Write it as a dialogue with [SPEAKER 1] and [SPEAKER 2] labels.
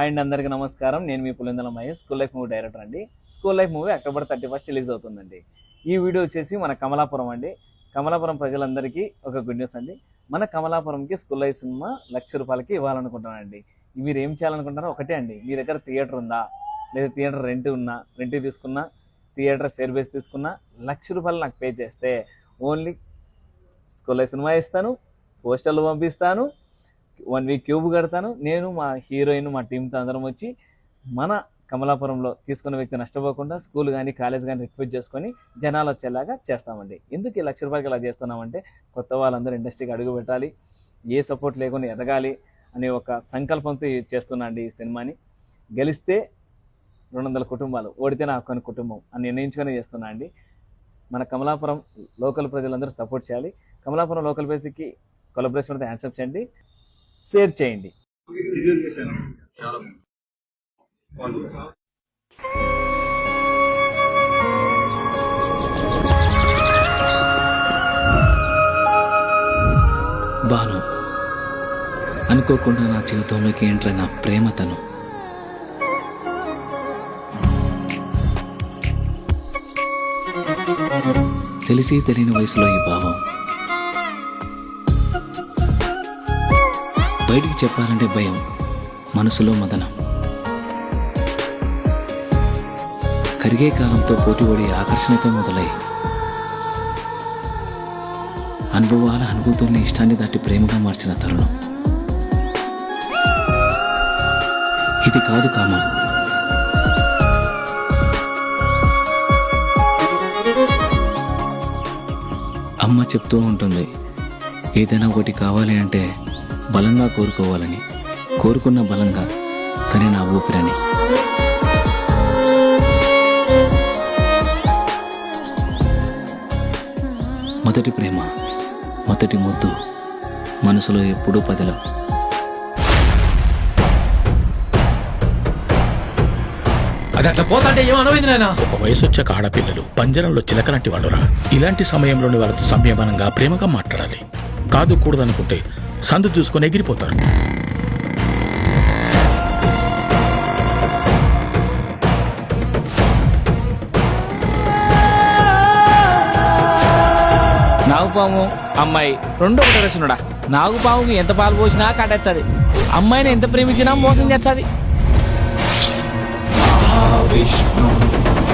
[SPEAKER 1] And అందరికీ నమస్కారం. నేను మీ Pulindala Mahesh school life movie director అండి. School life movie October thirty first release అవుతుందండి. ఈ వీడియో వచ్చేసి మన కమలాపురం అండి. కమలాపురం ప్రజలందరికీ ఒక గుడ్ న్యూస్ అండి. మన కమలాపురంకి స్కూల్ లైఫ్ సినిమా లక్ష రూపాయలకి ఇవ్వాలనుకుంటున్నానండి మీరు ఏం చేయాలనుకుంటున్నారో ఒకటే అండి. మీ దగ్గర థియేటర్ ఉందా? లేదా థియేటర్ రెంట్ ఉన్నా రెంట్ తీసుకున్నా థియేటర్ షేర్ బేస్ తీసుకున్నా లక్ష రూపాయలు నాకు పే చేస్తే ఓన్లీ స్కూల్ లైఫ్ సినిమా ఇస్తాను పోస్టర్లు పంపిస్తాను వన్ వీక్ క్యూబ్ కడతాను. నేను మా హీరోయిన్ మా టీంతో అందరం వచ్చి మన కమలాపురంలో తీసుకున్న వ్యక్తి నష్టపోకుండా స్కూల్ కానీ కాలేజ్ కానీ రిక్వెస్ట్ చేసుకొని జనాలు వచ్చేలాగా చేస్తామండి. ఎందుకు ఈ లక్ష రూపాయలకి ఇలా చేస్తున్నామంటే కొత్త వాళ్ళందరూ ఇండస్ట్రీకి అడుగు పెట్టాలి ఏ సపోర్ట్ లేకుండా ఎదగాలి అనే ఒక సంకల్పంతో ఇది చేస్తున్నా అండి ఈ సినిమాని. గెలిస్తే రెండు వందల కుటుంబాలు ఓడితే నా ఒక్కని కుటుంబం అని నిర్ణయించుకొని చేస్తున్నా అండి. మన కమలాపురం లోకల్ ప్రజలందరూ సపోర్ట్ చేయాలి. కమలాపురం లోకల్ బేసిక్కి కొలబరేషన్ యాక్సెప్ట్ చేయండి. షేర్ చేయండి.
[SPEAKER 2] బాను అనుకోకుండా నా జీవితంలోకి ఎంటర్ నా ప్రేమ తను. తెలిసి తెలియని వయసులో ఈ భావం బయటికి చెప్పాలంటే భయం. మనసులో మదనం. కరిగే కాలంతో పోటీపడి ఆకర్షణతో మొదలై అనుభవాల అనుభూతుల్ని ఇష్టాన్ని దాటి ప్రేమగా మార్చిన తరుణం. ఇది కాదు కామా. అమ్మ చెప్తూ ఉంటుంది ఏదైనా ఒకటి కావాలి అంటే బలంగా కోరుకోవాలని కోరుకున్న బలంగా తనే నా ఊపిరని. మొదటి ప్రేమ మొదటి ముద్దు మనసులో ఎప్పుడూ పదిలం.
[SPEAKER 3] అది అట్లా పోతాంటే ఏమనమైంది నాయన?
[SPEAKER 4] ఒక వయసు వచ్చాక ఆడపిల్లలు పంజరంలో చిలకలాంటి వాళ్ళురా. ఇలాంటి సమయంలోని వాళ్ళతో సంయమనంగా ప్రేమగా మాట్లాడాలి. కాదు కూడదనుకుంటే సందు చూసుకొని ఎగిరిపోతారు.
[SPEAKER 1] నాగుపాము అమ్మాయి రెండు ఒకటి రచనుడా నాగుపాముకి ఎంత పాలు పోసినా కట్టచ్చది. అమ్మాయిని ఎంత ప్రేమించినా మోసం చేస్తుంది.
[SPEAKER 5] చలంతం